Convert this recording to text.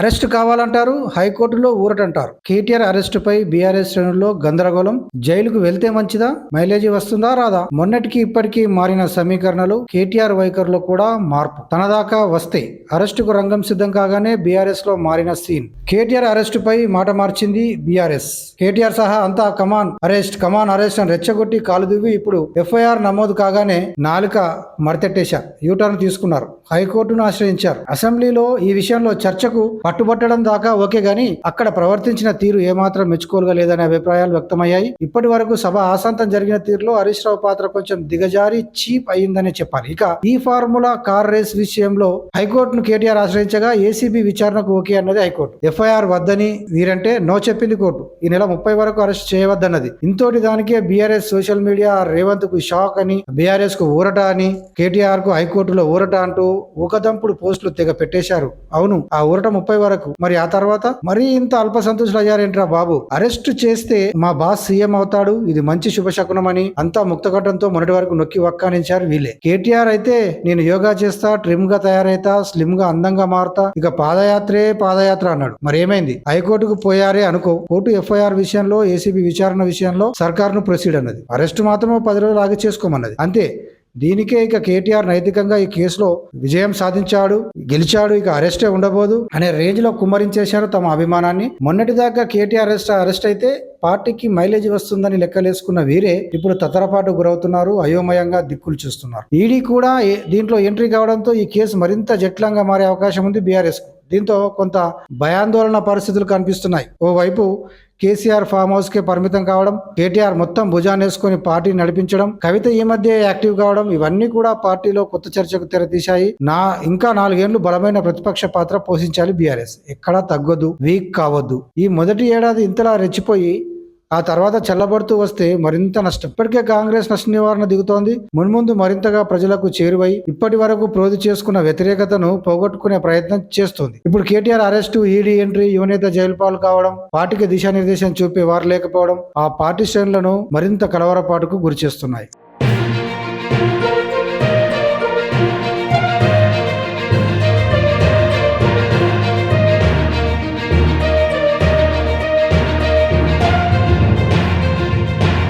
Arrest కావాలంటారు హైకోర్టులో ఊరటంటారు. KTR అరెస్టుపై BRS శ్రేణుల్లో గందరగోళం. జైలుకు వెళ్తే మంచిదా? మైలేజీ వస్తుందా రాదా? మొన్నటికి ఇప్పటికీ మారిన సమీకరణలు కేటీఆర్ వైఖరిలో కూడా మార్పు. తన దాకా వస్తే అరెస్టుకు రంగం సిద్ధం కాగానే బీఆర్ఎస్లో మారిన సీన్. కేటీఆర్ అరెస్టుపై మాట మార్చింది బీఆర్ఎస్. కేటీఆర్ సహా అంతా కమాన్ అరెస్ట్ కమాన్ అరెస్ట్ అని రెచ్చగొట్టి కాలు దువ్వి ఇప్పుడు ఎఫ్ఐఆర్ నమోదు కాగానే నాలుక మరతెట్టేశారు యూటర్న్ తీసుకున్నారు. హైకోర్టును ఆశ్రయించారు. అసెంబ్లీలో ఈ విషయంలో చర్చకు పట్టుబట్టడం దాకా ఓకే గాని అక్కడ ప్రవర్తించిన తీరు ఏమాత్రం మెచ్చుకోగలేదనే అభిప్రాయాలు వ్యక్తమయ్యాయి. ఇప్పటి వరకు సభ ఆసాంతం జరిగిన తీరులో హరీష్ రావు పాత్ర కొంచెం దిగజారి చీప్ అయిందనే చెప్పాలి. ఇక ఈ ఫార్ములా కార్ రేస్ విషయంలో హైకోర్టును కేటీఆర్ ఆశ్రయించగా ఏసీబీ విచారణకు ఓకే అన్నది హైకోర్టు. ఎఫ్ఐఆర్ వద్దని వీరంటే నో చెప్పింది కోర్టు. ఈ నెల ముప్పై వరకు అరెస్ట్ చేయవద్దన్నది. ఇంతోటి దానికే బీఆర్ఎస్ సోషల్ మీడియా రేవంత్కు షాక్ అని బీఆర్ఎస్కు ఊరట అని కేటీఆర్కు హైకోర్టులో ఊరట అంటూ ఊకదంపుడు పోస్టులు తెగ పెట్టేశారు అవును ఆ ఊరట ముప్పై వరకు. మరి ఆ తర్వాత మరీ ఇంత అల్ప సంతోషులు అయ్యారేంట్రా బాబు? అరెస్ట్ చేస్తే మా బాస్ సీఎం అవుతాడు. ఇది మంచి శుభశకునం అని అంతా ముక్తకట్టంతో మొన్నటి వరకు నొక్కి వక్కానించారు వీళ్ళే. కేటీఆర్ అయితే నేను యోగా చేస్తా ట్రిమ్గా తయారైతా స్లిమ్గా అందంగా మారుతా ఇక పాదయాత్రే పాదయాత్ర అన్నాడు. మరి ఏమైంది హైకోర్టుకు పోయారే అనుకో. కోర్టు ఎఫ్ఐఆర్ విషయంలో ఏసీబీ విచారణ విషయంలో సర్కార్ను ప్రొసీడ్ అన్నది. అరెస్ట్ మాత్రం పది రోజులు ఆగి చేసుకోమన్నది. అంతే. దీనికే ఇక కేటీఆర్ నైతికంగా ఈ కేసులో విజయం సాధించాడు గెలిచాడు ఇక అరెస్టే ఉండబోదు అనే రేంజ్లో కుమ్మరించేశారు తమ అభిమానాన్ని. మొన్నటిదాకా కేటీఆర్ అరెస్ట్ అరెస్ట్ అయితే పార్టీకి మైలేజ్ వస్తుందని లెక్కలేసుకున్న వీరే ఇప్పుడు తతరపాటు గురవుతున్నారు అయోమయంగా దిక్కులు చూస్తున్నారు. ఈడీ కూడా దీంట్లో ఎంట్రీ కావడంతో ఈ కేసు మరింత జట్లంగా మారే అవకాశం ఉంది బీఆర్ఎస్ దీంతో కొంత భయాందోళన పరిస్థితులు కనిపిస్తున్నాయి. ఓవైపు కేసీఆర్ ఫామ్ హౌస్ కే పరిమితం కావడం కేటీఆర్ మొత్తం భుజానేసుకుని పార్టీ నడిపించడం కవిత ఈ మధ్య యాక్టివ్ కావడం ఇవన్నీ కూడా పార్టీలో కొత్త చర్చకు తెరతీశాయి. నా ఇంకా నాలుగేళ్ళు బలమైన ప్రతిపక్ష పాత్ర పోషించాలి బీఆర్ఎస్. ఎక్కడా తగ్గదు వీక్ కావద్దు. ఈ మొదటి ఏడాది ఇంతలా రెచ్చిపోయి ఆ తర్వాత చల్లబడుతూ వస్తే మరింత నష్టం. ఇప్పటికే కాంగ్రెస్ నష్ట నివారణ దిగుతోంది. మున్ముందు మరింతగా ప్రజలకు చేరువై ఇప్పటి వరకు ప్రోధి చేసుకున్న వ్యతిరేకతను పోగొట్టుకునే ప్రయత్నం చేస్తోంది. ఇప్పుడు కేటీఆర్ అరెస్టు ఈడీ ఎంట్రీ యువనేత జైలు పాలు కావడం పార్టీకి దిశానిర్దేశం చూపే వారు లేకపోవడం ఆ పార్టీ శ్రేణులను మరింత కలవరపాటుకు గురిచేస్తున్నాయి.